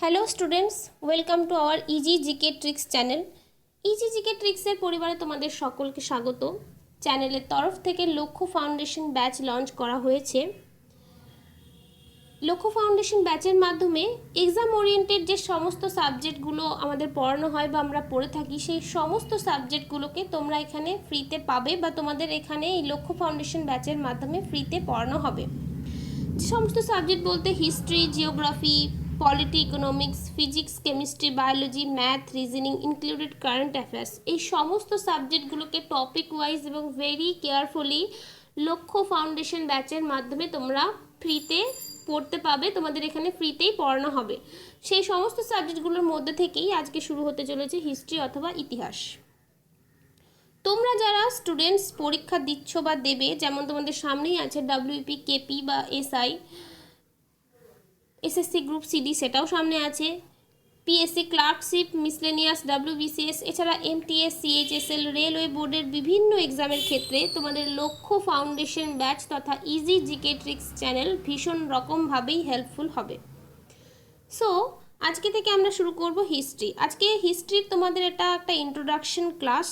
Hello students welcome to our easy GK tricks channel easy GK ট্রিক্সের পরিবারে তোমাদের সকলকে স্বাগত। চ্যানেলের তরফ থেকে লক্ষ্য ফাউন্ডেশন ব্যাচ লঞ্চ করা হয়েছে। লক্ষ্য ফাউন্ডেশন ব্যাচের মাধ্যমে এক্সাম ওরিয়েন্টেড যে সমস্ত সাবজেক্টগুলো আমাদের পড়ানো হয় বা আমরা পড়ে থাকি, সেই সমস্ত সাবজেক্টগুলোকে তোমরা এখানে ফ্রিতে পাবে বা তোমাদের এখানে এই লক্ষ্য ফাউন্ডেশন ব্যাচের মাধ্যমে ফ্রিতে পড়ানো হবে। যে সমস্ত সাবজেক্ট বলতে history geography polity economics physics chemistry biology math reasoning included current affairs এই সমস্ত সাবজেক্টগুলোকে টপিক ওয়াইজ এবং ভেরি কেয়ারফুলি লক্ষ্য ফাউন্ডেশন ব্যাচের মাধ্যমে তোমরা ফ্রিতে পড়তে পাবে। তোমাদের এখানে ফ্রিতেই পড়ানো হবে। সেই সমস্ত সাবজেক্টগুলোর মধ্যে থেকেই আজকে শুরু হতে চলেছে হিস্ট্রি অথবা ইতিহাস। তোমরা যারা স্টুডেন্টস পরীক্ষা দিচ্ছ বা দেবে, যেমন তোমাদের সামনেই আছে ডাব্লিউপি কেপি বা এসআই এসএসসি গ্রুপ সিডি সেটাও সামনে আছে। পিএসসি ক্লার্কশিপ মিসলেনিয়াস ডাব্লিউবিসিএস এছাড়া এমটিএস সিএইচএসএল রেলওয়ে বোর্ডের বিভিন্ন এক্সামের ক্ষেত্রে তোমাদের লক্ষ্য ফাউন্ডেশন ব্যাচ তথা ইজি জিকে ট্রিক্স চ্যানেল ভীষণ রকমভাবেই হেল্পফুল হবে। সো আজকে থেকে আমরা শুরু করব হিস্ট্রি আজকে হিস্ট্রির তোমাদের এটা একটা ইন্ট্রোডাকশন ক্লাস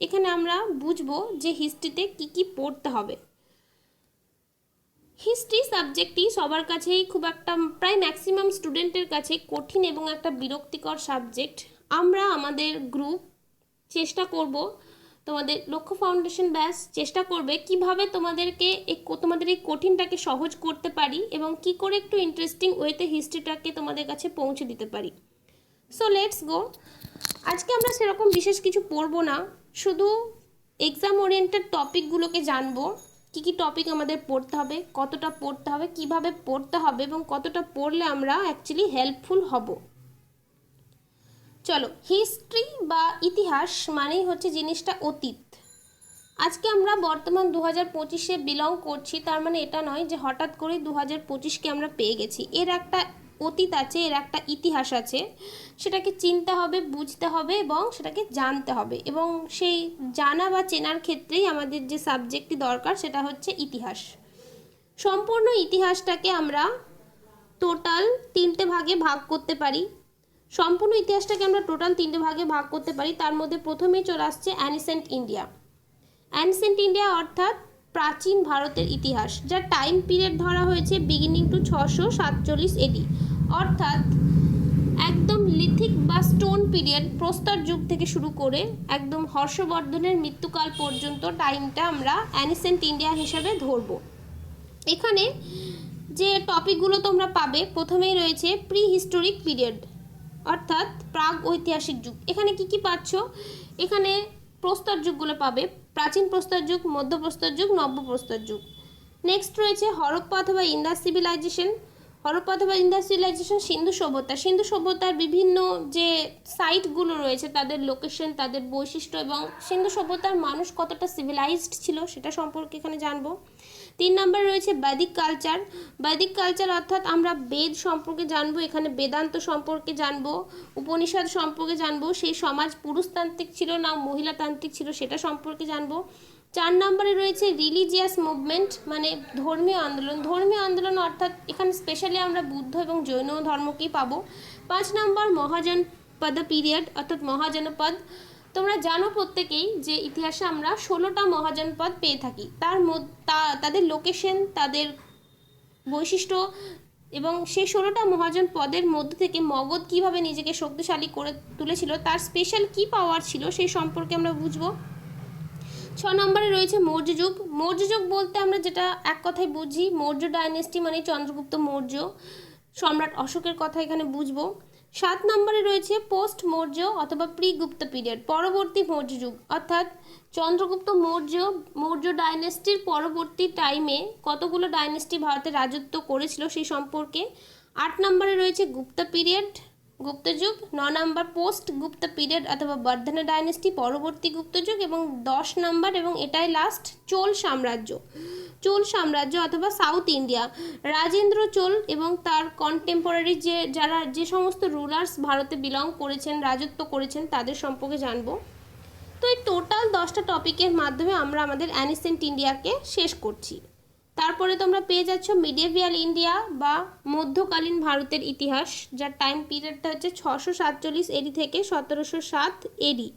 এখানে আমরা বুঝব যে হিস্ট্রিতে কি কি পড়তে হবে। হিস্ট্রি সাবজেক্টটি সবার কাছেই খুব একটা, প্রায় ম্যাক্সিমাম স্টুডেন্টের কাছে কঠিন এবং একটা বিরক্তিকর সাবজেক্ট আমরা আমাদের গ্রুপ চেষ্টা করব, তোমাদের লক্ষ্য ফাউন্ডেশন ব্যাস চেষ্টা করবে কীভাবে তোমাদেরকে এই তোমাদের এই কঠিনটাকে সহজ করতে পারি এবং কি করে একটু ইন্টারেস্টিং ওয়েতে হিস্ট্রিটাকে তোমাদের কাছে পৌঁছে দিতে পারি। সো লেটস গো আজকে আমরা সেরকম বিশেষ কিছু পড়ব না, শুধু এক্সাম ওরিয়েন্টেড টপিকগুলোকে জানব। কী কী টপিক আমাদের পড়তে হবে, কতটা পড়তে হবে, কীভাবে পড়তে হবে এবং কতটা পড়লে আমরা অ্যাকচুয়ালি হেল্পফুল হব। চলো হিস্ট্রি বা ইতিহাস মানেই হচ্ছে জিনিসটা অতীত। আজকে আমরা বর্তমান দু হাজার পঁচিশে বিলং করছি, তার মানে এটা নয় যে হঠাৎ করে দু হাজার পঁচিশকে আমরা পেয়ে গেছি। এর একটা অতীত আছে, এর একটা ইতিহাস আছে। সেটাকে চিনতে হবে, বুঝতে হবে এবং সেটাকে জানতে হবে। এবং সেই জানা বা চেনার ক্ষেত্রেই আমাদের যে সাবজেক্টটি দরকার, সেটা হচ্ছে ইতিহাস। সম্পূর্ণ ইতিহাসটাকে আমরা টোটাল তিনটে ভাগে ভাগ করতে পারি। সম্পূর্ণ ইতিহাসটাকে আমরা টোটাল তিনটে ভাগে ভাগ করতে পারি। তার মধ্যে প্রথমেই চলে আসছে অ্যানিসেন্ট ইন্ডিয়া অ্যানিসেন্ট ইন্ডিয়া অর্থাৎ প্রাচীন ভারতের ইতিহাস যার টাইম পিরিয়ড ধরা হয়েছে বিগিনিং টু ছশো সাতচল্লিশ এডি অর্থাৎ একদম লিথিক বা স্টোন পিরিয়ড প্রস্তর যুগ থেকে শুরু করে একদম হর্ষবর্ধনের মৃত্যুকাল পর্যন্ত টাইমটা আমরা অ্যানিসেন্ট ইন্ডিয়া হিসাবে ধরব। এখানে যে টপিকগুলো তোমরা পাবে, প্রথমেই রয়েছে প্রি হিস্টোরিক পিরিয়ড অর্থাৎ প্রাগ ঐতিহাসিক যুগ। এখানে কি কি পাচ্ছ? এখানে প্রস্তর যুগগুলো পাবে। প্রাচীন প্রস্তর যুগ মধ্যপ্রস্তর যুগ, নব্য প্রস্তর যুগ। নেক্সট রয়েছে হরপ্পা অথবা ইন্দাস সিভিলাইজেশন হরপ্পা অথবা ইন্দাস সিভিলাইজেশন সিন্ধু সভ্যতা। সিন্ধু সভ্যতার বিভিন্ন যে সাইটগুলো রয়েছে, তাদের লোকেশন তাদের বৈশিষ্ট্য এবং সিন্ধু সভ্যতার মানুষ কতটা সিভিলাইজড ছিল সেটা সম্পর্কে এখানে জানব। তিন নম্বরে রয়েছে বৈদিক কালচার বৈদিক কালচার অর্থাৎ আমরা বেদ সম্পর্কে জানব, এখানে বেদান্ত সম্পর্কে জানব, উপনিষদ সম্পর্কে জানব, সেই সমাজ পুরুষতান্ত্রিক ছিল না, মহিলাতান্ত্রিক ছিল সেটা সম্পর্কে জানব। চার নম্বরে রয়েছে রিলিজিয়াস মুভমেন্ট মানে ধর্মীয় আন্দোলন। ধর্মীয় আন্দোলন অর্থাৎ এখানে স্পেশালি আমরা বুদ্ধ এবং জৈন ধর্মকেই পাবো। পাঁচ নম্বর মহাজনপদ পিরিয়ড অর্থাৎ মহাজনপদ। তোমরা জানো প্রত্যেকেই যে ইতিহাসে আমরা ষোলোটা মহাজনপদ পেয়ে থাকি। তার তাদের লোকেশন তাদের বৈশিষ্ট্য এবং সেই ষোলোটা মহাজন পদের মধ্যে থেকে মগধ কীভাবে নিজেকে শক্তিশালী করে তুলেছিল, তার স্পেশাল কী পাওয়ার ছিল সেই সম্পর্কে আমরা বুঝব। ছ নম্বরে রয়েছে মৌর্য যুগ। মৌর্য যুগ বলতে আমরা যেটা এক কথায় বুঝি, মৌর্য ডাইনেস্টি মানে চন্দ্রগুপ্ত মৌর্য। সম্রাট অশোকের কথা এখানে বুঝব। সাত নম্বরে রয়েছে পোস্ট মৌর্য অথবা প্রিগুপ্ত পিরিয়ড, পরবর্তী মৌর্য যুগ। অর্থাৎ চন্দ্রগুপ্ত মৌর্য মৌর্য ডাইনেস্টির পরবর্তী টাইমে কতগুলো ডাইনেস্টি ভারতে রাজত্ব করেছিল সেই সম্পর্কে? আট নম্বরে রয়েছে গুপ্ত পিরিয়ড, গুপ্ত যুগ। ন নম্বর পোস্ট গুপ্ত পিরিয়ড অথবা বর্ধনা ডাইনেস্টি, পরবর্তী গুপ্ত যুগ এবং দশ নম্বর এবং এটাই লাস্ট চোল সাম্রাজ্য। চোল সাম্রাজ্য অথবা সাউথ ইন্ডিয়া। রাজেন্দ্র চোল এবং তার কন্টেম্পোরারি যে, যারা যে সমস্ত রুলার্স ভারতে বিলং করেছেন, রাজত্ব করেছেন, তাদের সম্পর্কে জানব। তো এই টোটাল দশটা টপিকের মাধ্যমে আমরা আমাদের অ্যানিসেন্ট ইন্ডিয়াকে শেষ করছি। তারপরে তোমরা পেয়ে যাচ্ছ মিডিয়েভিয়াল ইন্ডিয়া বা মধ্যকালীন ভারতের ইতিহাস, যার টাইম পিরিয়ডটা হচ্ছে ছশো সাতচল্লিশ এডি থেকে সতেরোশো সাত এডি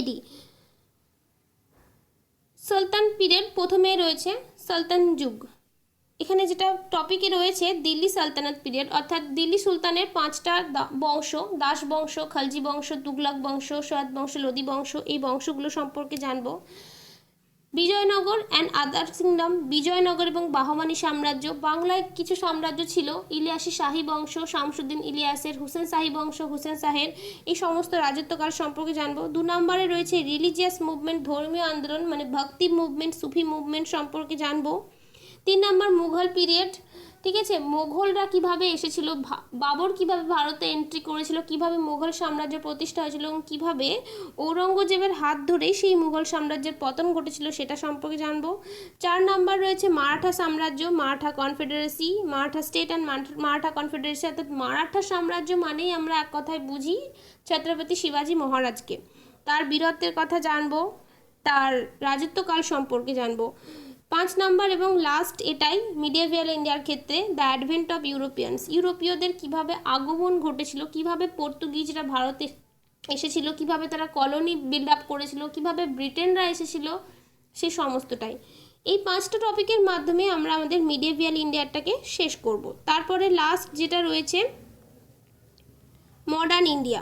এডি সুলতান পিরিয়ড প্রথমে রয়েছে সুলতান যুগ। এখানে যেটা টপিকে রয়েছে, দিল্লি সালতানাত পিরিয়ড অর্থাৎ দিল্লি সুলতানের পাঁচটা বংশ, দাস বংশ, খালজি বংশ, তুগলক বংশ, সৈয়দ বংশ, লোদি বংশ, এই বংশগুলো সম্পর্কে জানব। Vijayanagar and other kingdom Vijayanagar এবং বাহমানি সাম্রাজ্য, বাংলায় কিছু সাম্রাজ্য ছিল, ইলিয়াসি শাহী বংশ, শামসুদ্দিন ইলিয়াসের, হুসেন শাহী বংশ, হুসেন শাহের, এই সমস্ত রাজত্বকাল সম্পর্কে জানব। দু নম্বরে রয়েছে রিলিজিয়াস মুভমেন্ট ধর্মীয় আন্দোলন মানে ভক্তি মুভমেন্ট সুফি মুভমেন্ট সম্পর্কে জানব। তিন নম্বর মুঘল পিরিয়ড ঠিক আছে মোঘলরা কীভাবে এসেছিল? বাবর কীভাবে ভারতে এন্ট্রি করেছিল? কীভাবে মুঘল সাম্রাজ্য প্রতিষ্ঠা হয়েছিল? এবং কীভাবে ঔরঙ্গজেবের হাত ধরেই সেই মুঘল সাম্রাজ্যের পতন ঘটেছিল সেটা সম্পর্কে জানব। চার নাম্বার রয়েছে মারাঠা সাম্রাজ্য, Maratha confederacy Maratha state and Maratha confederacy অর্থাৎ মারাঠা সাম্রাজ্য মানেই আমরা এক কথায় বুঝি ছত্রপতি শিবাজী মহারাজকে। তার বীরত্বের কথা জানব, তার রাজত্বকাল সম্পর্কে জানব। পাঁচ নাম্বার এবং লাস্ট এটাই মিডিয়াভিয়াল ইন্ডিয়ার ক্ষেত্রে দ্য অ্যাডভেন্ট অফ ইউরোপিয়ানস ইউরোপীয়দের কীভাবে আগমন ঘটেছিল, কীভাবে পর্তুগিজরা ভারতে এসেছিল, কীভাবে তারা কলোনি বিল্ড আপ করেছিল, কীভাবে ব্রিটেনরা এসেছিল, সে সমস্তটাই। এই পাঁচটা টপিকের মাধ্যমে আমরা আমাদের মিডিয়াভিয়াল ইন্ডিয়াটাকে শেষ করব। তারপরে লাস্ট যেটা রয়েছে মডার্ন ইন্ডিয়া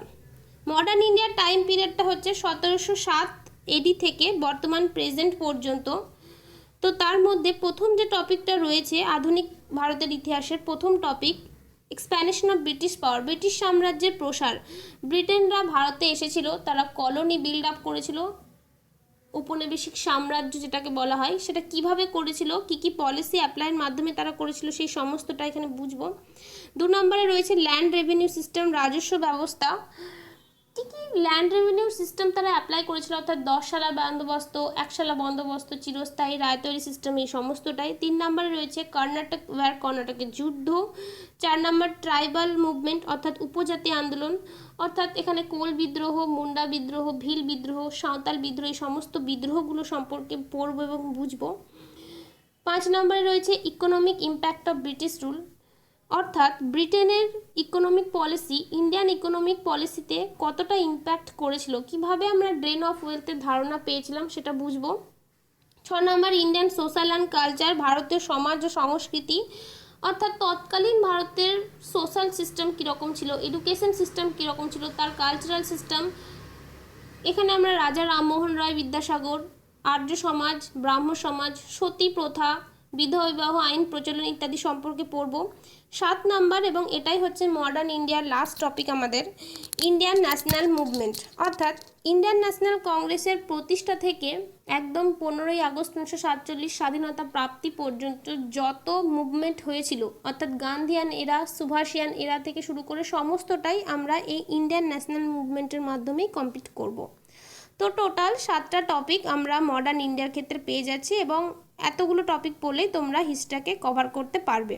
মডার্ন ইন্ডিয়ার টাইম পিরিয়ডটা হচ্ছে সতেরোশো সাত এডি থেকে বর্তমান প্রেজেন্ট পর্যন্ত তো তার মধ্যে প্রথম যে টপিকটা রয়েছে আধুনিক ভারতের ইতিহাসের প্রথম topic expansion of British power British সাম্রাজ্যের প্রসার। ব্রিটেনরা ভারতে এসেছিল, তারা কলোনি বিল্ড আপ করেছিল। উপনিবেশিক সাম্রাজ্য যেটাকে বলা হয়, সেটা কীভাবে করেছিল, কি কি পলিসি অ্যাপ্লাইয়ের মাধ্যমে তারা করেছিল, সেই সমস্তটা এখানে বুঝব। দু নম্বরে রয়েছে ল্যান্ড রেভিনিউ সিস্টেম রাজস্ব ব্যবস্থা। কি কি ল্যান্ড রেভিনিউ সিস্টেম তারা অ্যাপ্লাই করেছিল? অর্থাৎ দশ সালা বন্দোবস্ত এক সালা বন্দোবস্ত, চিরস্থায়ী রায় তৈরি সিস্টেম এই সমস্তটাই। তিন নম্বরে রয়েছে কর্ণাটক ওয়ার কর্ণাটকের যুদ্ধ। চার নম্বর ট্রাইবাল মুভমেন্ট অর্থাৎ উপজাতি আন্দোলন। অর্থাৎ এখানে কোল বিদ্রোহ, মুন্ডা বিদ্রোহ, ভিল বিদ্রোহ, সাঁওতাল বিদ্রোহ, এই সমস্ত বিদ্রোহগুলো সম্পর্কে পড়ব এবং বুঝব। পাঁচ নম্বরে রয়েছে economic impact of British rule অর্থাৎ ব্রিটেনের ইকোনমিক পলিসি ইন্ডিয়ান ইকোনমিক পলিসিতে কতটা ইম্প্যাক্ট করেছিল? কীভাবে আমরা ড্রেন অফ ওয়েলথের ধারণা পেয়েছিলাম সেটা বুঝব? ছ নম্বর ইন্ডিয়ান সোশ্যাল অ্যান্ড কালচার ভারতের সমাজ ও সংস্কৃতি। অর্থাৎ তৎকালীন ভারতের সোশ্যাল সিস্টেম কীরকম ছিল? এডুকেশন সিস্টেম কীরকম ছিল? তার কালচারাল সিস্টেম এখানে আমরা রাজা রামমোহন রায় বিদ্যাসাগর, আর্য সমাজ ব্রাহ্ম সমাজ সতী প্রথা, বিধবা বিবাহ, আইন প্রচলন ইত্যাদি সম্পর্কে পড়ব। সাত নাম্বার এবং এটাই হচ্ছে মডার্ন ইন্ডিয়ার লাস্ট টপিক আমাদের ইন্ডিয়ান ন্যাশনাল মুভমেন্ট অর্থাৎ ইন্ডিয়ান ন্যাশনাল কংগ্রেসের প্রতিষ্ঠা থেকে একদম পনেরোই আগস্ট উনিশশো সাতচল্লিশ স্বাধীনতা প্রাপ্তি পর্যন্ত যত মুভমেন্ট হয়েছিল, অর্থাৎ গান্ধিয়ান এরা সুভাষিয়ান এরা থেকে শুরু করে সমস্তটাই আমরা এই ইন্ডিয়ান ন্যাশনাল মুভমেন্টের মাধ্যমেই কমপ্লিট করব। তো টোটাল সাতটা টপিক আমরা মডার্ন ইন্ডিয়ার ক্ষেত্রে পেয়ে যাচ্ছি এবং এতগুলো টপিক পড়লেই তোমরা হিস্ট্রাকে কভার করতে পারবে।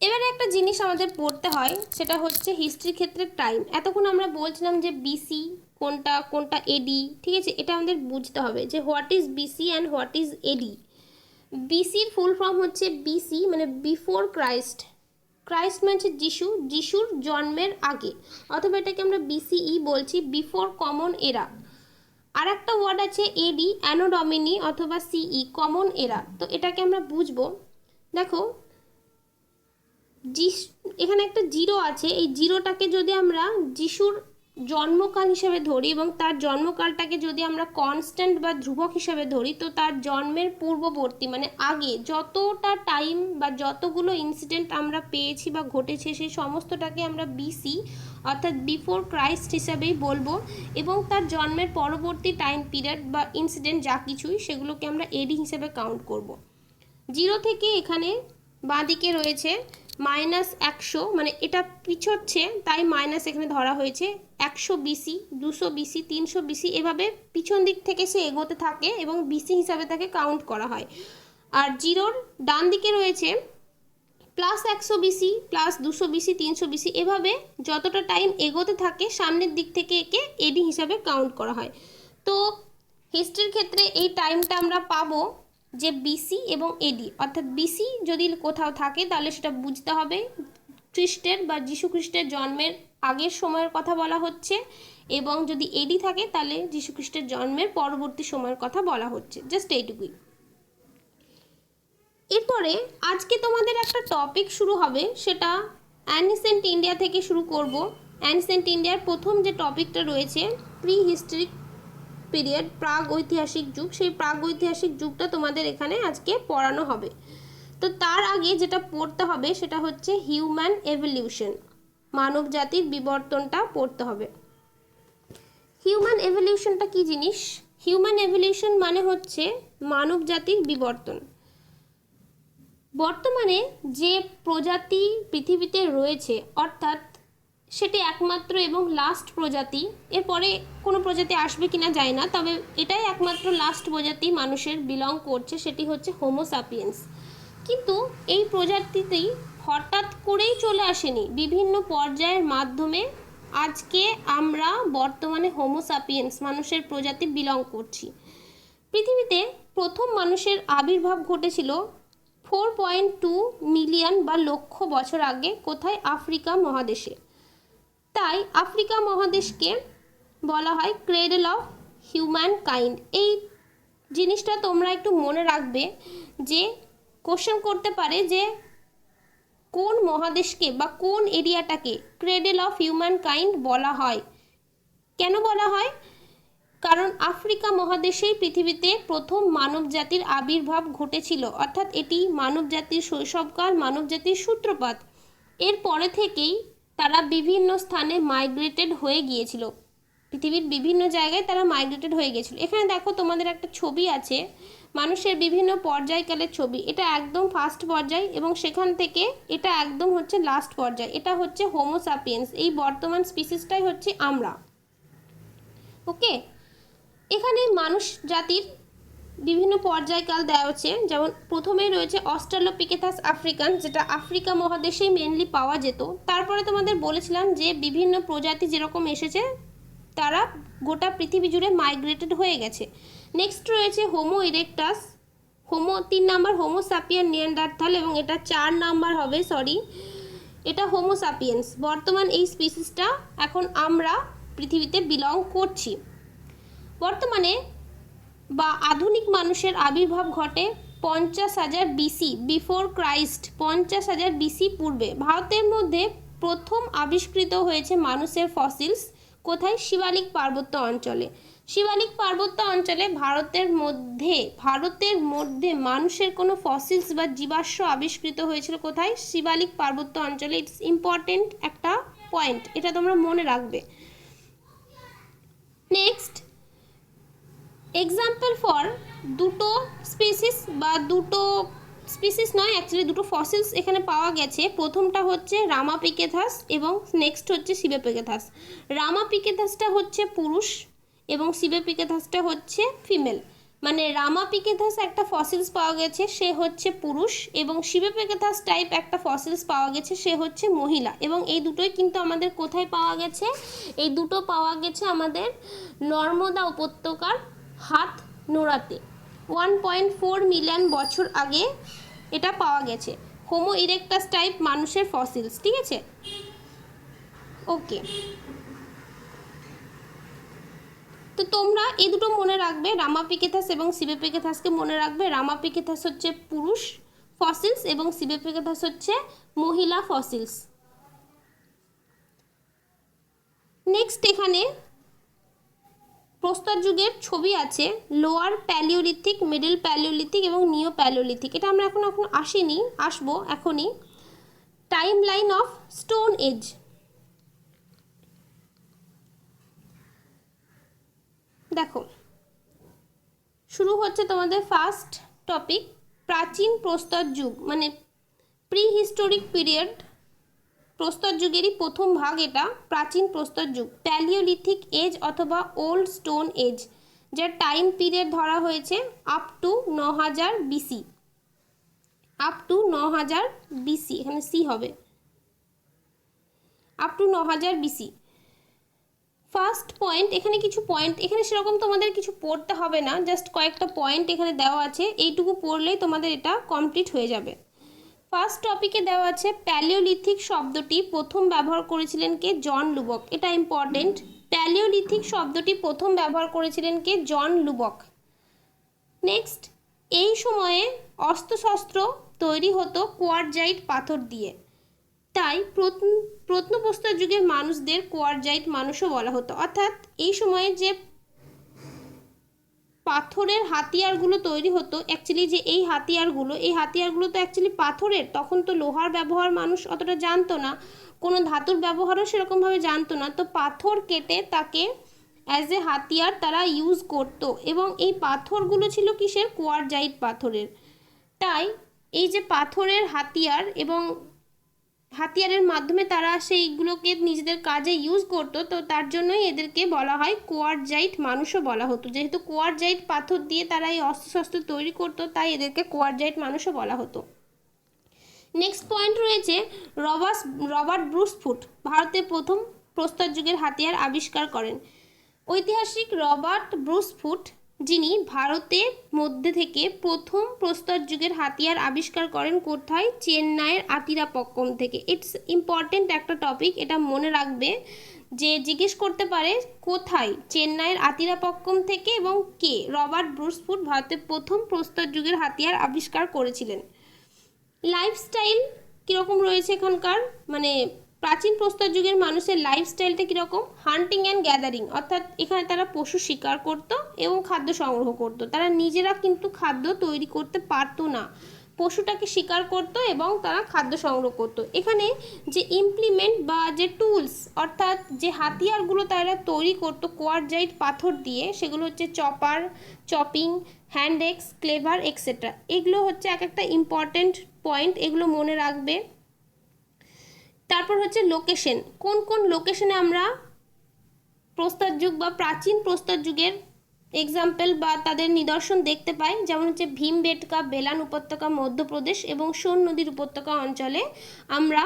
এবারে একটা জিনিস আমাদের পড়তে হয়, সেটা হচ্ছে হিস্ট্রির ক্ষেত্রে টাইম এতক্ষণ আমরা বলছিলাম যে বিসি কোনটা কোনটা এডি ঠিক আছে? এটা আমাদের বুঝতে হবে যে what is BC and what is AD বিসির ফুল ফর্ম হচ্ছে বিসি মানে বিফোর ক্রাইস্ট ক্রাইস্ট মানে হচ্ছে যিশু, যিশুর জন্মের আগে। অথবা এটাকে আমরা বিসিই বলছি বিফোর কমন এরা আর একটা ওয়ার্ড আছে এডি অ্যানোডমিনি অথবা সিই কমন এরা তো এটাকে আমরা বুঝব। দেখো যিশ এখানে একটা জিরো আছে। এই জিরোটাকে যদি আমরা যিশুর জন্মকাল হিসেবে ধরি এবং তার জন্মকালটাকে যদি আমরা কনস্ট্যান্ট বা ধ্রুবক হিসেবে ধরি, তো তার জন্মের পূর্ববর্তী মানে আগে, যতটা টাইম বা যতগুলো ইনসিডেন্ট আমরা পেয়েছি বা ঘটেছে, সেই সমস্তটাকে আমরা বিসি অর্থাৎ বিফোর ক্রাইস্ট হিসাবেই বলব। এবং তার জন্মের পরবর্তী টাইম পিরিয়ড বা ইনসিডেন্ট যা কিছুই, সেগুলোকে আমরা এডি হিসেবে কাউন্ট করব। জিরো থেকে এখানে বাঁদিকে রয়েছে। মাইনাস একশো মানে এটা পিছোচ্ছে তাই মাইনাস এখানে ধরা হয়েছে একশো বিসি দুশো বিসি তিনশো বিসি এভাবে পিছন দিক থেকে সে এগোতে থাকে এবং বিসি হিসাবে তাকে কাউন্ট করা হয়। আর জিরোর ডান দিকে রয়েছে প্লাস একশো বিসি প্লাস দুশো বিসি তিনশো বিসি এভাবে যতটা টাইম এগোতে থাকে, সামনের দিক থেকে একে এডি হিসাবে কাউন্ট করা হয়। তো হিস্ট্রির ক্ষেত্রে এই টাইমটা আমরা পাবো যে বিসি এবং এডি অর্থাৎ বিসি যদি কোথাও থাকে, তাহলে সেটা বুঝতে হবে। খ্রিস্টের বা যীশু খ্রিস্টের জন্মের আগের সময়ের কথা বলা হচ্ছে এবং যদি এডি থাকে, তাহলে যীশু খ্রিস্টের জন্মের পরবর্তী সময়ের কথা বলা হচ্ছে। জাস্ট এইটুকুই। এরপরে আজকে তোমাদের একটা টপিক শুরু হবে, সেটা অ্যানিসেন্ট ইন্ডিয়া থেকে শুরু করব। অ্যানিসেন্ট ইন্ডিয়ার প্রথম যে টপিকটা রয়েছে প্রি হিস্ট্রিক পিরিয়ড প্রাগ ঐতিহাসিক যুগ, সেই প্রাগ ঐতিহাসিক যুগটা তোমাদের এখানে আজকে পড়ানো হবে। তো তার আগে যেটা পড়তে হবে সেটা হচ্ছে হিউম্যান এভলিউশন মানব জাতির বিবর্তনটা পড়তে হবে। হিউম্যান এভলিউশনটা কি জিনিস? হিউম্যান এভলিউশন মানে হচ্ছে মানব জাতির বিবর্তন। বর্তমানে যে প্রজাতি পৃথিবীতে রয়েছে, অর্থাৎ সেটি একমাত্র এবং লাস্ট প্রজাতি। এরপরে কোনো প্রজাতি আসবে কিনা যায় না, তবে এটাই একমাত্র লাস্ট প্রজাতি মানুষের বিলং করছে, সেটি হচ্ছে হোমোসাপিয়েন্স কিন্তু এই প্রজাতিটি হঠাৎ করেই চলে আসেনি। বিভিন্ন পর্যায়ের মাধ্যমে আজকে আমরা বর্তমানে হোমোসাপিয়েন্স মানুষের প্রজাতি বিলং করছি। পৃথিবীতে প্রথম মানুষের আবির্ভাব ঘটেছিল ফোর পয়েন্ট টু মিলিয়ন বা লক্ষ বছর আগে কোথায়? আফ্রিকা মহাদেশে। তাই আফ্রিকা মহাদেশকে বলা হয় ক্রেডল অফ হিউম্যান কাইন্ড এই জিনিসটা তোমরা একটু মনে রাখবে যে কোশ্চেন করতে পারে যে কোন মহাদেশকে বা কোন এরিয়াটাকে ক্রেডল অফ হিউম্যান কাইন্ড বলা হয়। কেন বলা হয়? কারণ আফ্রিকা মহাদেশেই পৃথিবীতে প্রথম মানব জাতির আবির্ভাব ঘটেছিল, অর্থাৎ এটি মানব জাতির শৈশবকাল মানব জাতির সূত্রপাত। এর পরে থেকেই তারা বিভিন্ন স্থানে মাইগ্রেটেড হয়ে গিয়েছিল। পৃথিবীর বিভিন্ন জায়গায় তারা মাইগ্রেটেড হয়ে গিয়েছিল। এখানে দেখো তোমাদের একটা ছবি আছে, মানুষের বিভিন্ন পর্যায়কালের ছবি। এটা একদম ফার্স্ট পর্যায় এবং সেখান থেকে এটা একদম হচ্ছে লাস্ট পর্যায়। এটা হচ্ছে হোমোসাপিয়েন্স এই বর্তমান স্পিসিসটাই হচ্ছে আমরা। ওকে এখানে মানুষ জাতির বিভিন্ন পর্যায়কাল দেওয়া হচ্ছে। যেমন প্রথমেই রয়েছে অস্ট্রালোপিকেথাস আফ্রিকান যেটা আফ্রিকা মহাদেশেই মেনলি পাওয়া যেত। তারপরে তোমাদের বলেছিলাম যে বিভিন্ন প্রজাতি যেরকম এসেছে, তারা গোটা পৃথিবী জুড়ে মাইগ্রেটেড হয়ে গেছে। নেক্সট রয়েছে হোমো ইরেকটাস হোমো তিন নাম্বার হোমো সাপিয়ান নিয়ান্ডারথাল এবং এটা চার নাম্বার হবে সরি এটা হোমো সাপিয়েন্স বর্তমান এই স্পিসিসটা এখন আমরা পৃথিবীতে বিলং করছি। বর্তমানে বা আধুনিক মানুষের আবির্ভাব ঘটে পঞ্চাশ হাজার বিসি বিফোর ক্রাইস্ট পঞ্চাশ হাজার বিসি পূর্বে। ভারতের মধ্যে প্রথম আবিষ্কৃত হয়েছে মানুষের ফসিলস কোথায়? শিবালিক পার্বত্য অঞ্চলে। শিবালিক পার্বত্য অঞ্চলে ভারতের মধ্যে ভারতের মধ্যে মানুষের কোনো ফসিলস বা জীবাশ্ম আবিষ্কৃত হয়েছিল কোথায়? শিবালিক পার্বত্য অঞ্চলে। ইটস ইম্পর্টেন্ট একটা পয়েন্ট এটা তোমরা মনে রাখবে নেক্সট এক্সাম্পল ফর দুটো স্পিসিস বা দুটো স্পিসিস নয় অ্যাকচুয়ালি দুটো ফসিলস এখানে পাওয়া গেছে। প্রথমটা হচ্ছে রামাপিকেথাস এবং নেক্সট হচ্ছে শিবেপিকেথাস রামাপিকেথাসটা হচ্ছে পুরুষ এবং শিবেপিকেথাসটা হচ্ছে ফিমেল মানে রামাপিকেথাস একটা ফসিলস পাওয়া গেছে, সে হচ্ছে পুরুষ এবং শিবেপিকেথাস টাইপ একটা ফসিলস পাওয়া গেছে, সে হচ্ছে মহিলা। এবং এই দুটোই কিন্তু আমাদের কোথায় পাওয়া গেছে? এই দুটো পাওয়া গেছে আমাদের নর্মদা উপত্যকার হাত নোড়াতে। ওয়ান পয়েন্ট ফোর মিলিয়ন বছর আগে এটা পাওয়া গেছে। হোমো ইরেকটাস টাইপ মানুষের ফসিলস ঠিক আছে? ওকে তো তোমরা এই দুটো মনে রাখবে রামাপিকেথাস এবং সিবেপিকেথাসকে মনে রাখবে। রামাপিকেথাস হচ্ছে পুরুষ ফসিলস এবং সিবেপিকেথাস হচ্ছে মহিলা ফসিলস নেক্সট এখানে প্রস্তর যুগের ছবি আছে লোয়ার প্যালিওলিথিক মিডল প্যালিওলিথিক এবং নিও প্যালিওলিথিক এটা আমরা এখন এখন আসিনি, আসব এখনই। Timeline of stone age দেখো, শুরু হচ্ছে তোমাদের ফার্স্ট টপিক প্রাচীন প্রস্তর যুগ মানে প্রি হিস্টোরিক পিরিয়ড প্রস্তর যুগেরই প্রথম ভাগ এটা, প্রাচীন প্রস্তর যুগ। প্যালিওলিথিক এজ অথবা ওল্ড স্টোন এজ যার টাইম পিরিয়ড ধরা হয়েছে আপ টু ন হাজার বিসি আপ টু ন হাজার বিসি এখানে সি হবে। আপ টু ন হাজার বিসি ফার্স্ট পয়েন্ট এখানে কিছু পয়েন্ট এখানে সেরকম তোমাদের কিছু পড়তে হবে না জাস্ট কয়েকটা পয়েন্ট এখানে দেওয়া আছে, এইটুকু পড়লেই তোমাদের এটা কমপ্লিট হয়ে যাবে। ফার্স্ট টপিকে দেওয়া আছে প্যালিওলিথিক শব্দটি প্রথম ব্যবহার করেছিলেন কে জন লুবক। এটা ইম্পর্টেন্ট প্যালিওলিথিক শব্দটি প্রথম ব্যবহার করেছিলেন কে জন লুবক। নেক্সট এই সময়ে অস্ত্রশস্ত্র তৈরি হতো কোয়ারজাইট পাথর দিয়ে। তাই প্রত্ন- প্রত্নপ্রস্তর যুগের মানুষদের কোয়ারজাইট মানুষও বলা হতো। অর্থাৎ এই সময়ে যে পাথরের হাতিয়ারগুলো তৈরি হতো। অ্যাকচুয়ালি যে এই হাতিয়ারগুলো এই হাতিয়ারগুলো তো অ্যাকচুয়ালি পাথরের। তখন তো লোহার ব্যবহার মানুষ অতটা জানতো না। কোনো ধাতুর ব্যবহারও সেরকমভাবে জানতো না। তো পাথর কেটে তাকে অ্যাজ এ হাতিয়ার তারা ইউজ করতো। এবং এই পাথরগুলো ছিল কিসের? কোয়ারজাইট পাথরের। তাই এই যে পাথরের হাতিয়ার এবং হাতিয়ারের মাধ্যমে তারা সেইগুলোকে নিজেদের কাজে ইউজ করতো, তো তার জন্যই এদেরকে বলা হয় কোয়ারজাইট মানুষও বলা হতো। যেহেতু কোয়ারজাইট পাথর দিয়ে তারা এই অস্ত্রশস্ত্র তৈরি করতো, তাই এদেরকে কোয়ারজাইট মানুষও বলা হতো। নেক্সট পয়েন্ট রয়েছে রবার্স রবার্ট ব্রুসফুট ভারতের প্রথম প্রস্তর যুগের হাতিয়ার আবিষ্কার করেন। ঐতিহাসিক রবার্ট ব্রুসফুট যিনি ভারতের মধ্যে থেকে প্রথম প্রস্তর যুগের হাতিয়ার আবিষ্কার করেন কোথায়? চেন্নাইয়ের আতিরাপক্কম থেকে। ইটস ইম্পর্টেন্ট একটা টপিক এটা মনে রাখবে যে জিজ্ঞেস করতে পারে কোথায়? চেন্নাইয়ের আতিরাপক্কম থেকে এবং কে? রবার্ট ব্রুসফুট ভারতের প্রথম প্রস্তর যুগের হাতিয়ার আবিষ্কার করেছিলেন। লাইফস্টাইল কীরকম রয়েছে এখানকার? মানে প্রাচীন প্রস্তর যুগের মানুষের লাইফস্টাইলটা কীরকম? হান্টিং অ্যান্ড গ্যাদারিং অর্থাৎ এখানে তারা পশু শিকার করত এবং খাদ্য সংগ্রহ করত। তারা নিজেরা কিন্তু খাদ্য তৈরি করতে পারতো না। পশুটাকে শিকার করত এবং তারা খাদ্য সংগ্রহ করত। এখানে যে ইমপ্লিমেন্ট বা যে টুলস অর্থাৎ যে হাতিয়ারগুলো তারা তৈরি করত কোয়ারজাইট পাথর দিয়ে, সেগুলো হচ্ছে chopper chopping hand axe cleaver etcetera এগুলো হচ্ছে এক একটা ইম্পর্টেন্ট পয়েন্ট এগুলো মনে রাখবে। তারপর হচ্ছে লোকেশন কোন কোন লোকেশনে আমরা প্রস্তর যুগ বা প্রাচীন প্রস্তর যুগের এক্সাম্পল বা তাদের নিদর্শন দেখতে পাই, যেমন হচ্ছে ভীমবেটকা, বেলান উপত্যকা, মধ্যপ্রদেশ এবং সোন নদীর উপত্যকা অঞ্চলে আমরা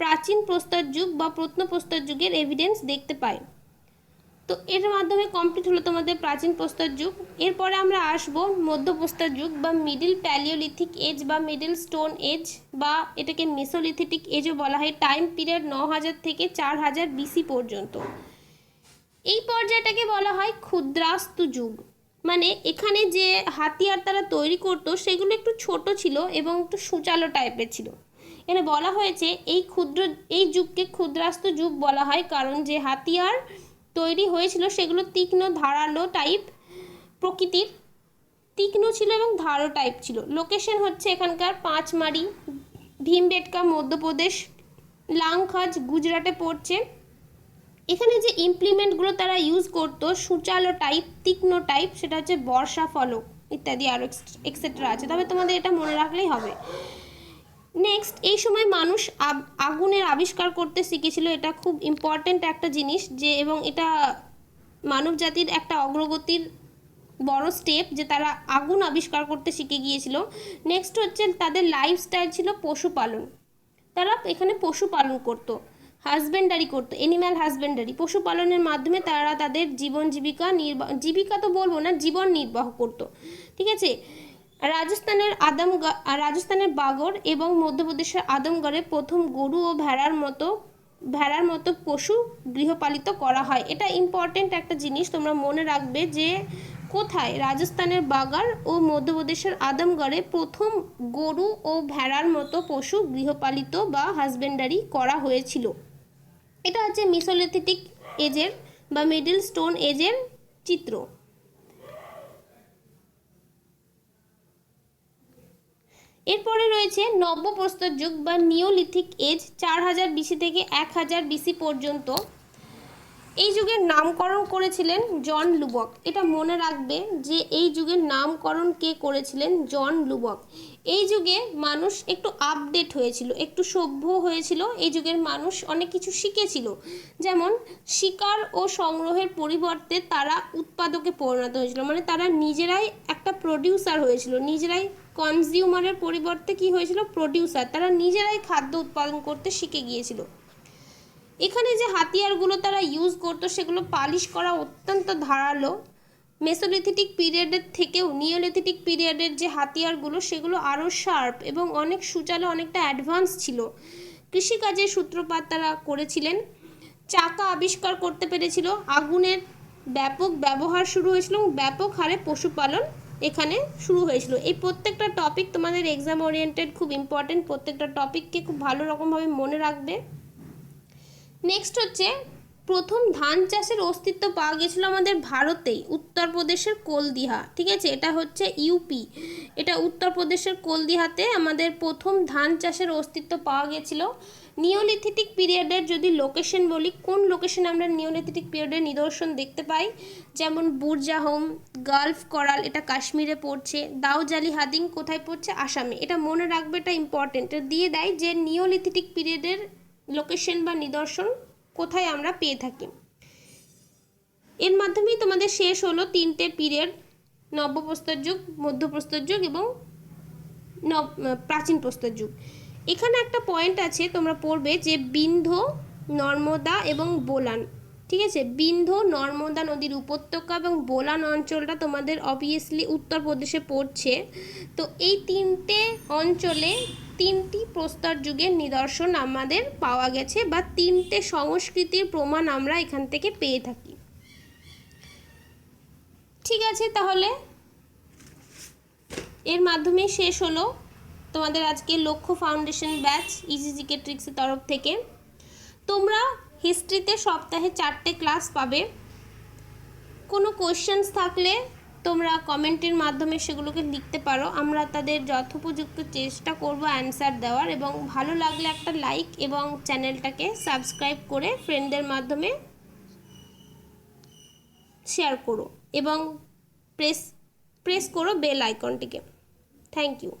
প্রাচীন প্রস্তর যুগ বা প্রত্নপ্রস্তর যুগের এভিডেন্স দেখতে পাই। তো এর মাধ্যমে কমপ্লিট হলো তোমাদের প্রাচীন প্রস্তর যুগ। এরপরে আমরা আসব মধ্যপ্রস্তর যুগ বা মিডিল প্যালিওলিথিক এজ বা মিডিল স্টোন এজ বা এটাকে মেসোলিথিটিক এজও বলা হয় টাইম পিরিয়ড ন হাজার থেকে চার হাজার বিসি পর্যন্ত। এই পর্যায়টাকে বলা হয় ক্ষুদ্রাস্তু যুগ। মানে এখানে যে হাতিয়ার তারা তৈরি করতো সেগুলো একটু ছোট ছিল এবং একটু সুচালো টাইপের ছিল। এখানে বলা হয়েছে এই ক্ষুদ্র, এই যুগকে ক্ষুদ্রাস্ত যুগ বলা হয়, কারণ যে হাতিয়ার তৈরি হয়েছিল সেগুলো তীক্ষ্ণ, ধারালো টাইপ প্রকৃতির। তীক্ষ্ণ ছিল এবং ধারো টাইপ ছিল। লোকেশন হচ্ছে এখানকার পাঁচমারি, ভীমবেটকা, মধ্যপ্রদেশ, লাংখাজ, গুজরাটে পড়ছে। এখানে যে ইমপ্লিমেন্টগুলো তারা ইউজ করতো, সূচালো টাইপ তীক্ষ্ণ টাইপ সেটা হচ্ছে বর্ষা ফলক ইত্যাদি আরও এক্সেট্রা আছে। তবে তোমাদের এটা মনে রাখলেই হবে। নেক্সট এই সময় মানুষ আগুনের আবিষ্কার করতে শিখেছিল। এটা খুব ইম্পর্ট্যান্ট একটা জিনিস যে, এবং এটা মানব জাতির একটা অগ্রগতির বড় স্টেপ যে, তারা আগুন আবিষ্কার করতে শিখে গিয়েছিল। নেক্সট হচ্ছে তাদের লাইফস্টাইল ছিল পশুপালন। তারা এখানে পশুপালন করতো হাজবেন্ডারি করতো এনিম্যাল হাজবেন্ডারি পশুপালনের মাধ্যমে তারা তাদের জীবন জীবিকা নির্বাহ জীবিকা তো বলব না, জীবন নির্বাহ করতো। ঠিক আছে? রাজস্থানের আদম রাজস্থানের বাগর এবং মধ্যপ্রদেশের আদমগড়ে প্রথম গরু ও ভেড়ার মতো ভেড়ার মতো পশু গৃহপালিত করা হয়। এটা ইম্পর্টেন্ট একটা জিনিস, তোমরা মনে রাখবে যে কোথায়? রাজস্থানের বাগার ও মধ্যপ্রদেশের আদমগড়ে প্রথম গরু ও ভেড়ার মতো পশু গৃহপালিত বা হাজবেন্ডারি করা হয়েছিল। এটা হচ্ছে মিসোলিথিটিক এজের বা মিডল স্টোন এজের চিত্র। এরপরে রয়েছে নব্যপ্রস্তর যুগ বা নিওলিথিক এজ চার হাজার বিসি থেকে এক হাজার বিসি পর্যন্ত। এই যুগের নামকরণ করেছিলেন জন লুবক। এটা মনে রাখবে যে এই যুগের নামকরণ কে করেছিলেন? জন লুবক। এই যুগে মানুষ একটু আপডেট হয়েছিল, একটু সভ্য হয়েছিল। এই যুগের মানুষ অনেক কিছু শিখেছিল। যেমন শিকার ও সংগ্রহের পরিবর্তে তারা উৎপাদকে পরিণত হয়েছিল। মানে তারা নিজেরাই একটা প্রডিউসার হয়েছিল, নিজেরাই কনজিউমারের পরিবর্তে কি হয়েছিল? প্রডিউসার, তারা নিজেরাই খাদ্য উৎপাদন করতে শিখে গিয়েছিল। এখানে যে হাতিয়ারগুলো তারা ইউজ করতো, সেগুলো পালিশ করা অত্যন্ত ধারালো। মেসোলিথিটিক পিরিয়ডের থেকেও নিওলিথিটিক পিরিয়ডের যে হাতিয়ারগুলো, সেগুলো আরও শার্প এবং অনেক সুচালো, অনেকটা অ্যাডভান্স ছিল। কৃষিকাজের সূত্রপাত তারা করেছিলেন। চাকা আবিষ্কার করতে পেরেছিল। আগুনের ব্যাপক ব্যবহার শুরু হয়েছিল এবং ব্যাপক হারে পশুপালন এখানে শুরু হয়েছিল। এই প্রত্যেকটা টপিক তোমাদের এক্সাম ওরিয়েন্টেড খুব ইম্পর্টেন্ট প্রত্যেকটা টপিককে খুব ভালো রকমভাবে মনে রাখবে। নেক্সট হচ্ছে প্রথম ধান চাষের অস্তিত্ব পাওয়া গেছিল আমাদের ভারতেই, উত্তরপ্রদেশের কোলদিহা ঠিক আছে? এটা হচ্ছে ইউপি। এটা উত্তরপ্রদেশের কোলদিহাতে আমাদের প্রথম ধান চাষের অস্তিত্ব পাওয়া গেছিল নিওলিথিটিক পিরিয়ডের যদি লোকেশন বলি, কোন লোকেশনে আমরা নিওলিথিটিক পিরিয়ডের নিদর্শন দেখতে পাই? যেমন বুরজাহোম, গালফ করাল, এটা কাশ্মীরে পড়ছে। দাউজালি হাদিং কোথায় পড়ছে? আসামে। এটা মনে রাখবে এটা ইম্পর্টেন্ট দিয়ে দেয় যে নিওলিথিটিক পিরিয়ডের লোকেশন বা নিদর্শন কোথায় আমরা পেয়ে থাকি। এর মাধ্যমেই তোমাদের শেষ হলো তিনটে পিরিয়ড নব্যপ্রস্তর যুগ, মধ্যপ্রস্তর যুগ এবং নব, প্রাচীন প্রস্তর যুগ। এখানে একটা পয়েন্ট আছে তোমরা পড়বে যে বিন্ধ নর্মদা এবং বোলান। ঠিক আছে? বিন্ধ নর্মদা নদীর উপত্যকা এবং বোলান অঞ্চলটা তোমাদের অবভিয়াসলি উত্তরপ্রদেশে পড়ছে। তো এই তিনটে অঞ্চলে তিনটি প্রস্তর যুগের নিদর্শন আমাদের পাওয়া গেছে বা তিনটে সংস্কৃতির প্রমাণ আমরা এখান থেকে পেয়ে থাকি। ঠিক আছে তাহলে? এর মাধ্যমে শেষ হলো তোমাদের আজকে লক্ষ্য ফাউন্ডেশন ব্যাচ ইজিজিকে ট্রিক্সের তরফ থেকে। তোমরা হিস্ট্রিতে সপ্তাহে চারটে ক্লাস পাবে। কোনো কোয়েশ্চেন্স থাকলে তোমরা কমেন্টের মাধ্যমে সেগুলোকে লিখতে পারো। আমরা তাদের যথোপযুক্ত চেষ্টা করব অ্যান্সার দেওয়ার এবং ভালো লাগলে একটা লাইক এবং চ্যানেলটাকে সাবস্ক্রাইব করে ফ্রেন্ডদের মাধ্যমে শেয়ার করো এবং প্রেস প্রেস করো বেল আইকনটিকে থ্যাংক ইউ